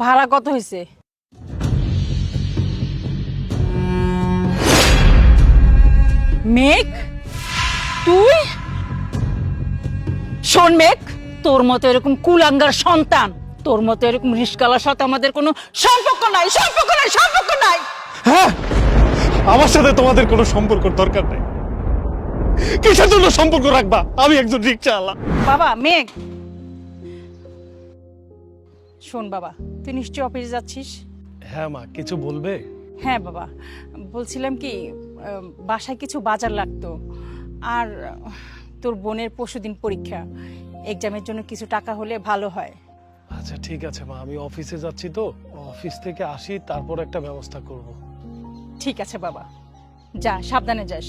ভাড়া কত হয়েছে মেঘ তুই? শোন মেঘ তোর মতো এরকম কুলাঙ্গার সন্তান তোর মতো এরকম রিস্কালার সাথে আমাদের কোনো সম্পর্ক নাই সম্পর্ক নাই সম্পর্ক নাই। হ্যাঁ আমার সাথে তোমাদের কোনো সম্পর্ক দরকার নেই। কিসের জন্য সম্পর্ক রাখবা? আমি একজন রিক্সা আলা বাবা মেঘ। শোন বাবা তুই নিশ্চয়ই অফিসে যাচ্ছিস? হ্যাঁ মা কিছু বলবে? হ্যাঁ বাবা। বলছিলাম কি বাসায় কিছু বাজার লাগতো। আর তোর বোনের পরশুদিন পরীক্ষা। এক্সামের জন্য কিছু টাকা হলে ভালো হয়। আচ্ছা ঠিক আছে মা আমি অফিসে যাচ্ছি তো। অফিস থেকে আসি তারপর একটা ব্যবস্থা করব। ঠিক আছে বাবা। যা সাবধানে যাস।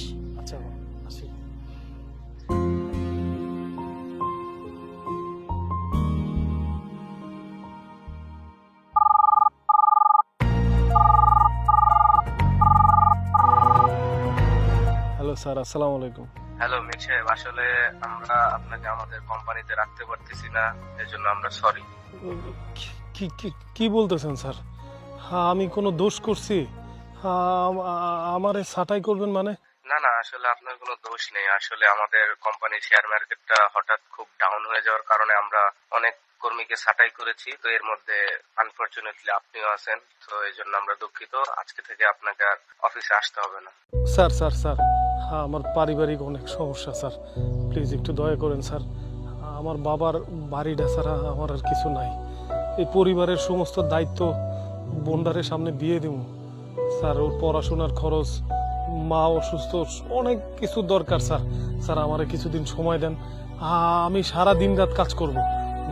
স্যার আসসালামু আলাইকুম। হ্যালো সাহেব আসলে আমরা আপনাকে আমাদের কোম্পানিতে রাখতে পারতেছি না এজন্য আমরা সরি কি কি- কি বলতেছেন স্যার? হ্যাঁ আমি কোনো দোষ করছি? আম- আমারে ছাঁটাই করবেন মানে? না না আসলে আপনার কোনো দোষ নেই। আসলে আমাদের কোম্পানির শেয়ার মার্কেটটা হঠাৎ খুব ডাউন হয়ে যাওয়ার কারণে আমরা অনেক কর্মীকে ছাঁটাই করেছি, তো এর মধ্যে আনফরচুনেটলি আপনিও আছেন, তো এই জন্য আমরা দুঃখিত। আজকে থেকে আপনাকে আর অফিসে আসতে হবে না। স্যার স্যার স্যার, আমার পারিবারিক অনেক সমস্যা, স্যার। প্লিজ একটু দয়া করেন, স্যার। আমার বাবার বাড়িটা ছাড়া আমার আর কিছু নাই। এই পরিবারের সমস্ত দায়িত্ব বোন্ডারের সামনে দিয়ে দেব। স্যার, ওর পড়াশোনার খরচ, মা অসুস্থ, অনেক কিছু দরকার, স্যার। স্যার, আমারে কিছুদিন সময় দেন। আমি সারা দিন রাত কাজ করব।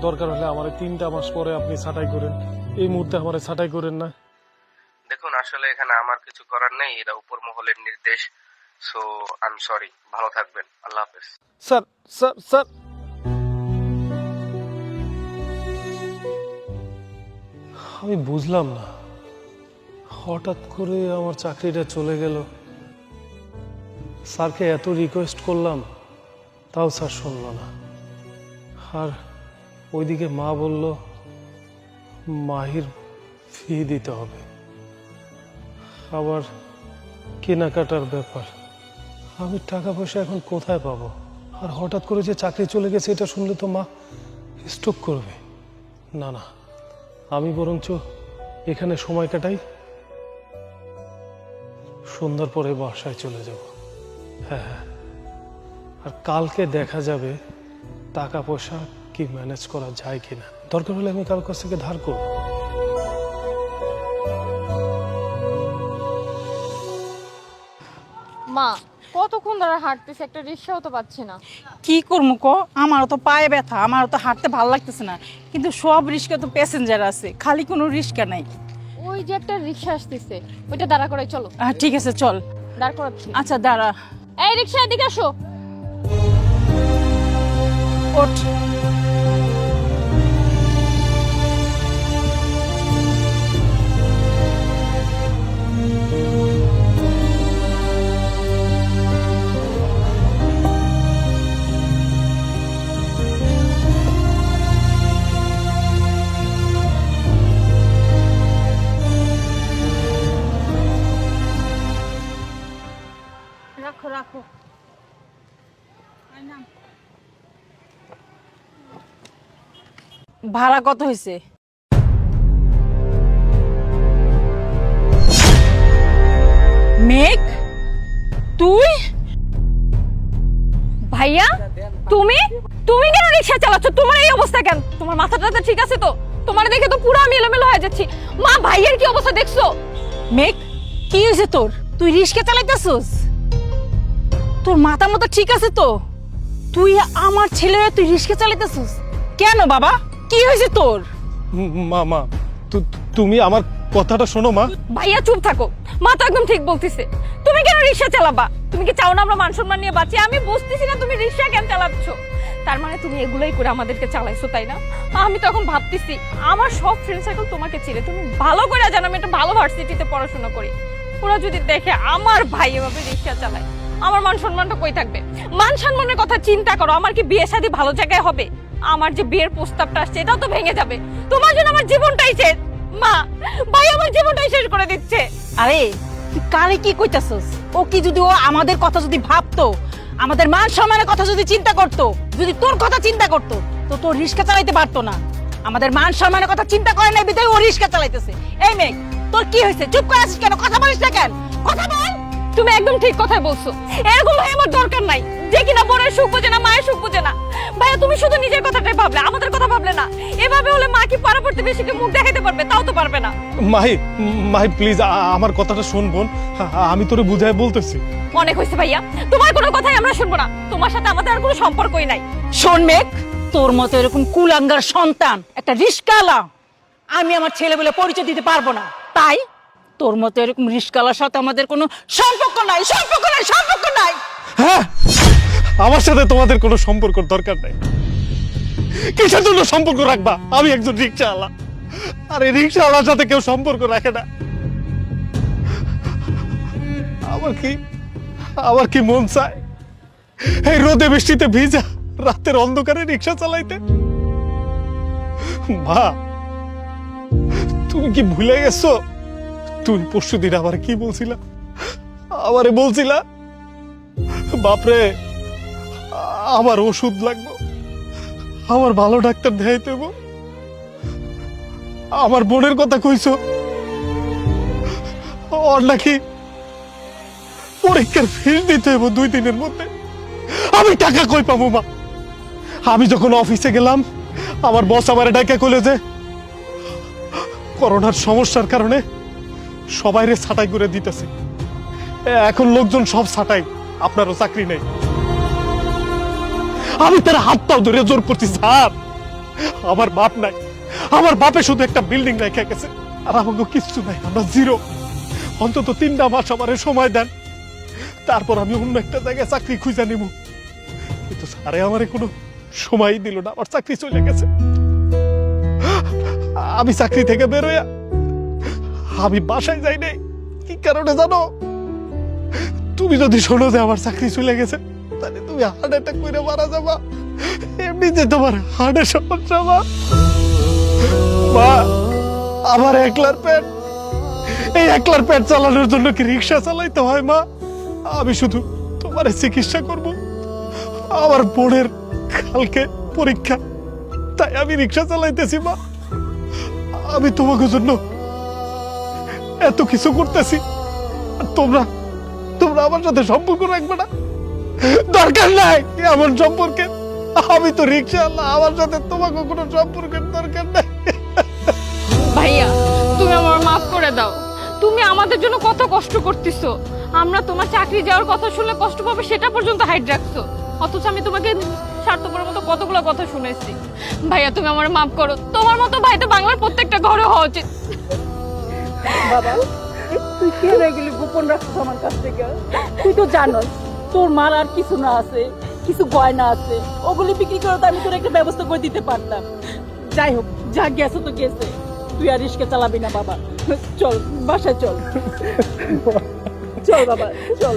দরকার হলে আমার তিনটা মাস পরে আপনি ছাঁটাই করেন। এই মুহূর্তে আমার ছাঁটাই করেন না। দেখুন আসলে এখানে আমার কিছু করার নেই। এটা উপর মহলের নির্দেশ। সো আই এম সরি ভালো থাকবেন। আল্লাহ হাফেজ। Sir sir sir. আমি বুঝলাম না। হঠাৎ করে আমার চাকরিটা চলে গেল। স্যারকে এত রিকোয়েস্ট করলাম তাও স্যার শুনল না। আর ওইদিকে মা বলল, মাহির ফি দিতে হবে। আবার কেনাকাটার ব্যাপার। আমি টাকা পয়সা এখন কোথায় পাবো? আর হঠাৎ করে যে চাকরি চলে গেছে এটা শুনলে তো মা স্টক করবে। না না, আমি বরঞ্চ এখানে সময় কাটাই। সন্ধ্যার পরে বাসায় চলে যাব। হ্যাঁ হ্যাঁ আর কালকে দেখা যাবে টাকা পয়সা কি ম্যানেজ করা যায় কিনা? দরকার হলে আমি কারোর কাছ থেকে ধার করব। মা কতক্ষণ ধরে হাঁটতেছে? একটা রিক্সাও তো পাচ্ছি না। কি করব কো? আমারও তো পায়ে ব্যথা আমারও তো হাঁটতে ভালো লাগতেছে না। কিন্তু সব রিস্কা তো প্যাসেঞ্জার আছে খালি কোনো রিস্কা নাই। ওই যে একটা রিক্সা আসতেছে ওইটা দাঁড়া করে চলো। আহ, ঠিক আছে চল। দাঁড় করাচ্ছি। আচ্ছা দাঁড়া। এই রিক্সা এদিকে আসো। ওঠ। রাখো ভাড়া কত হয়েছে মেঘ, তুই? ভাইয়া, তুমি? তুমি কেন রিক্সা চালাচ্ছ? তোমার এই অবস্থা কেন? তোমার মাথাটা ঠিক আছে তো? তোমার দেখে তো পুরো আমি এলোমেলো হয়ে যাচ্ছি। মা, ভাইয়ের কি অবস্থা দেখছ? মেঘ, কি হয়েছে তোর? তুই রিক্সা চালাইতেছস? তোর মাথা মতো ঠিক আছে তো? তুই আমার ছেলে তুই রিক্সা চালাইতেছস? কেন বাবা? কি হয়েছে তোর? উম, মা মা তুমি আমার কথাটা শোনো মা। ভাইয়া চুপ থাকো। মা তো একদম ঠিক বলতেছে। তুমি কেন রিক্সা চালাবা? তুমি কি চাও না আমরা মান সম্মান নিয়ে বাঁচি? আমি বুঝতেছি না তুমি রিক্সা কেন চালাচ্ছ। তার মানে তুমি এগুলোই করে আমাদেরকে চালাইছো তাই না? আমি তখন ভাবতেছি আমার সব ফ্রেন্ড সার্কেল তোমাকে চিনে। তুমি ভালো করে জানো আমি একটা ভালো ভার্সিটিতে পড়াশোনা করি। ওরা যদি দেখে আমার ভাই এভাবে রিক্সা চালায় আমার মান সম্মানটা কই থাকবে? মান সম্মানের কথা চিন্তা করো, আমার কি বিয়ে শাদী ভালো জায়গায় হবে? আমার যে বিয়ের প্রস্তাবটা আসছে, এটাও তো ভেঙে যাবে। তোমার জন্য আমার জীবনটাই শেষ। মা, ভাই আমার জীবনটাই শেষ করে দিচ্ছে। আরে, তুই কি কইতাছস? ও কি যদি ও আমাদের কথা যদি ভাবতো, আমাদের মান সম্মানের কথা যদি চিন্তা করতো, যদি তোর কথা চিন্তা করতো, তো তোর রিস্কা চালাইতে পারতো না। আমাদের মান সম্মানের কথা চিন্তা করে নাই বিদায় ও রিস্কা চালাইতেছে। এই মেঘ তোর কি হয়েছে? চুপ করে আছিস কেন? কথা বলিস না কেন? কথা বল! তুমি একদম ঠিক কথাই বলছো। এরকম ভাই আমার দরকার নাই। যে কিনা বোনের সুখ বোঝে না মায়ের সুখ বোঝে না। ভাইয়া তুমি শুধু নিজের কথাটাই ভাবলে আমাদের কথা ভাবলে না। এভাবে হলে মা কি পাড়া পড়তে বেশি মুখ দেখাতে পারবে? তাও তো পারবে না। মাহি মাহি প্লিজ আমার কথাটা শোন বোন। আমি তোরে বুঝাই বলতেছি। অনেক হয়েছে ভাইয়া। তোমার কোনো কথাই আমরা শুনব না। তোমার সাথে আমাদের আর কোনো সম্পর্কই নাই। শোন মেঘ তোর মতো এরকম কুলাঙ্গার সন্তান একটা রিস্কালা আমি আমার ছেলে বলে পরিচয় দিতে পারব না। তাই তোর মতো এরকম রিস্কালার সাথে আমাদের কোনো সম্পর্ক নাই সম্পর্ক নাই সম্পর্ক নাই। হ্যাঁ আমার সাথে তোমাদের কোনো সম্পর্ক দরকার নাই। কিসের জন্য সম্পর্ক রাখবা? আমি একজন রিক্সাওয়ালা আর এই রিক্সাওয়ালার সাথে কেউ সম্পর্ক রাখে না। আমার কি আমার কি মন চায়? এই রোদে বৃষ্টিতে ভিজা, রাতের অন্ধকারে রিক্সা চালাইতে? মা, তুমি কি ভুলে গেছো? তুমি পরশু দিন আবার কি বলছিলা? আমারে বলছিলা? বাপরে, আমার ওষুধ লাগবো, আমার ভালো ডাক্তার দেখাইতে হইব। আমার বোনের কথা কইছো। ওর নাকি পরীক্ষার ফিস দিতে হইব দুই দিনের মধ্যে। আমি টাকা কই পাবো, মা? আমি যখন অফিসে গেলাম, আমার বস আমার ডাকা কইলে যে, করোনার সমস্যার কারণে সবাইরে ছাটাই করে দিতেছে। এখন লোকজন সব ছাটাই, আপনারও চাকরি নেই। আমি তার হাত পাও ধরে জোর করছি, স্যার। আমার বাপ নাই। আমার বাপে শুধু একটা বিল্ডিং রেখে গেছে। আর আমাকে কিচ্ছু নাই, আমরা জিরো। অন্তত তিনটা মাস আমার সময় দেন। তারপর আমি অন্য একটা জায়গায় চাকরি খুঁজে নিব। কিন্তু স্যারে আমারে কোনো সময়ই দিল না। আমার চাকরি চলে গেছে। আমি চাকরি থেকে বেরোয়া আমি বাসায় যাই নাই। কি কারণে জানো? তুমি যদি শোনো যে আমার চাকরি চলে গেছে, তাহলে তুমি হার্ট অ্যাটাক করে মারা যাবা। এমনি যে তোমার হার্টের সমস্যা মা, আমার একলার পেট। এই একলার পেট চালানোর জন্য কি রিক্সা চালাইতে হয়, মা? আমি শুধু তোমার চিকিৎসা করব। আমার বোনের কালকে পরীক্ষা, তাই আমি রিক্সা চালাইতেছি, মা। আমি তোমাকে জন্য এত কিছু করতেছি। তোমরা তোমরা আমার সাথে সম্পর্ক রাখবে না। দরকার নাই এমন সম্পর্কে আমি তো রিক্সা আল্লাহ আমার সাথে তোমাকে কোনো সম্পর্কের দরকার নাই। ভাইয়া, তুমি আমার মাফ করে দাও। তুমি আমাদের জন্য কত কষ্ট করতেছো। আমরা তোমার চাকরি যাওয়ার কথা শুনলে কষ্ট পাবে, সেটা পর্যন্ত হাইড রাখছো। অথচ আমি তোমাকে স্বার্থপরের মতো কতগুলো কথা শুনেছি। ভাইয়া, তুমি আমার মাফ করো। তোমার মতো ভাই তো বাংলার প্রত্যেকটা ঘরে হওয়া উচিত। বাবা তুই কেন এগুলি গোপন রাখছিস আমার কাছ থেকে? তুই তো জানোস তোর মার আর কিছু না আছে কিছু গয়না আছে। ওগুলি বিক্রি করে তো আমি তোর একটা ব্যবস্থা করে দিতে পারতাম। যাই হোক যা গেছে তো গেছে। তুই আর রিস্কে চালাবি না বাবা। চল বাসায় চল চল বাবা চল।